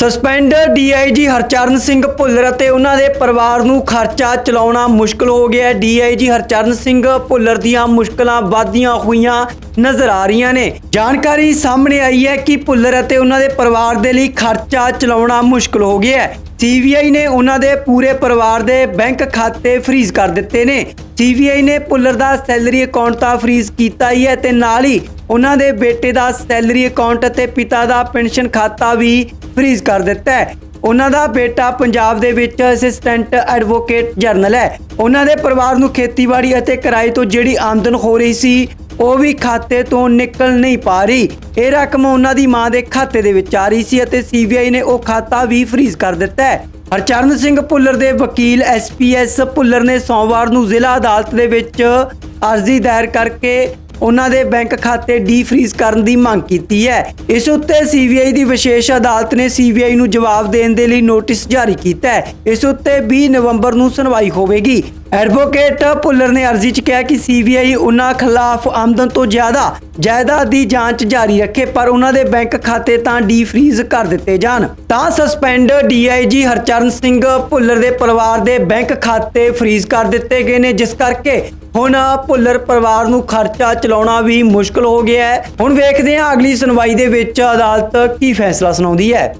Suspend DIG Harcharan Singh Bhullar ਅਤੇ ਉਹਨਾਂ ਦੇ ਪਰਿਵਾਰ ਨੂੰ ਖਰਚਾ ਚਲਾਉਣਾ ਮੁਸ਼ਕਲ ਹੋ ਗਿਆ ਡੀਆਈਜੀ ਹਰਚਰਨ ਸਿੰਘ ਭੁੱਲਰ ਦੀਆਂ ਮੁਸ਼ਕਲਾਂ ਵਧਦੀਆਂ ਹੋਈਆਂ ਨਜ਼ਰ ਆ ਰਹੀਆਂ ਨੇ। ਜਾਣਕਾਰੀ ਸਾਹਮਣੇ ਆਈ ਹੈ ਕਿ ਭੁੱਲਰ ਅਤੇ ਉਹਨਾਂ ਦੇ ਪਰਿਵਾਰ ਦੇ ਲਈ ਖਰਚਾ ਚਲਾਉਣਾ ਮੁਸ਼ਕਲ ਹੋ ਗਿਆ ਹੈ। ਸੀਬੀਆਈ ਨੇ ਉਹਨਾਂ ਦੇ ਪੂਰੇ ਪਰਿਵਾਰ ਦੇ ਬੈਂਕ ਖਾਤੇ ਫ੍ਰੀਜ਼ ਕਰ ਦਿੱਤੇ ਨੇ। ਸੀਬੀਆਈ ਨੇ ਭੁੱਲਰ ਦਾ ਸੈਲਰੀ ਅਕਾਊਂਟ ਤਾਂ ਫ੍ਰੀਜ਼ ਕੀਤਾ ਹੀ ਹੈ ਤੇ ਨਾਲ ਹੀ ਉਹਨਾਂ ਦੇ ਬੇਟੇ ਦਾ ਸੈਲਰੀ ਅਕਾਊਂਟ ਅਤੇ ਪਿਤਾ ਦਾ ਪੈਨਸ਼ਨ ਖਾਤਾ ਵੀ ਫ੍ਰੀਜ਼ ਕਰ ਦਿੱਤਾ ਹੈ। ਉਹਨਾਂ ਦਾ ਬੇਟਾ ਪੰਜਾਬ ਦੇ ਵਿੱਚ ਅਸਿਸਟੈਂਟ ਐਡਵੋਕੇਟ ਜਨਰਲ ਹੈ। ਉਹਨਾਂ ਦੇ ਪਰਿਵਾਰ ਨੂੰ ਖੇਤੀਬਾੜੀ ਅਤੇ ਕਿਰਾਏ ਤੋਂ ਜਿਹੜੀ ਆਮਦਨ ਹੋ ਰਹੀ ਸੀ, ਉਹ ਵੀ ਖਾਤੇ ਤੋਂ ਨਿਕਲ ਨਹੀਂ ਪਾ ਰਹੀ। ਇਹ ਰਕਮ ਉਹਨਾਂ ਦੀ ਮਾਂ ਦੇ ਖਾਤੇ ਦੇ ਵਿੱਚ ਆ ਰਹੀ ਸੀ ਅਤੇ ਸੀਬੀਆਈ ਨੇ ਉਹ ਖਾਤਾ ਵੀ ਫ੍ਰੀਜ਼ ਕਰ ਦਿੱਤਾ ਹੈ। ਹਰਚਰਨ ਸਿੰਘ ਭੁੱਲਰ ਦੇ ਵਕੀਲ ਐਸਪੀਐਸ ਭੁੱਲਰ ਨੇ ਸੋਮਵਾਰ ਨੂੰ ਜ਼ਿਲ੍ਹਾ ਅਦਾਲਤ ਦੇ ਵਿੱਚ ਅਰਜ਼ੀ ਦਾਇਰ ਕਰਕੇ ਉਹਨਾਂ ਦੇ ਬੈਂਕ ਖਾਤੇ ਡੀ-ਫ੍ਰੀਜ਼ ਕਰਨ ਦੀ ਮੰਗ ਕੀਤੀ ਹੈ। ਇਸ ਉੱਤੇ ਸੀਬੀਆਈ ਦੀ ਵਿਸ਼ੇਸ਼ ਅਦਾਲਤ ਨੇ ਸੀਬੀਆਈ ਨੂੰ ਜਵਾਬ ਦੇਣ ਦੇ ਲਈ ਨੋਟਿਸ ਜਾਰੀ ਕੀਤਾ ਹੈ। ਇਸ ਉੱਤੇ 20 ਨਵੰਬਰ ਨੂੰ ਸੁਣਵਾਈ ਹੋਵੇਗੀ। ਐਡਵੋਕੇਟ ਭੁੱਲਰ ਨੇ ਅਰਜ਼ੀ 'ਚ ਕਿਹਾ ਕਿ ਸੀਬੀਆਈ ਉਹਨਾਂ ਖਿਲਾਫ ਆਮਦਨ ਤੋਂ ਜ਼ਿਆਦਾ ਜਾਇਦਾਦ ਦੀ ਜਾਂਚ ਜਾਰੀ ਰੱਖੇ, ਪਰ ਉਹਨਾਂ ਦੇ ਬੈਂਕ ਖਾਤੇ ਤਾਂ ਡੀ-ਫ੍ਰੀਜ਼ ਕਰ ਦਿੱਤੇ ਜਾਣ। ਤਾਂ ਸਸਪੈਂਡ ਡੀਆਈਜੀ ਹਰਚਰਨ ਸਿੰਘ ਭੁੱਲਰ ਦੇ ਪਰਿਵਾਰ ਦੇ ਬੈਂਕ ਖਾਤੇ ਫ੍ਰੀਜ਼ ਕਰ ਦਿੱਤੇ ਗਏ ਨੇ, ਜਿਸ ਕਰਕੇ ਹੁਣ ਭੁੱਲਰ ਪਰਿਵਾਰ ਨੂੰ ਖਰਚਾ ਚਲਾਉਣਾ ਵੀ ਮੁਸ਼ਕਲ ਹੋ ਗਿਆ ਹੈ। ਹੁਣ ਵੇਖਦੇ ਹਾਂ ਅਗਲੀ ਸੁਣਵਾਈ ਦੇ ਵਿੱਚ ਅਦਾਲਤ ਕੀ ਫੈਸਲਾ ਸੁਣਾਉਂਦੀ ਹੈ।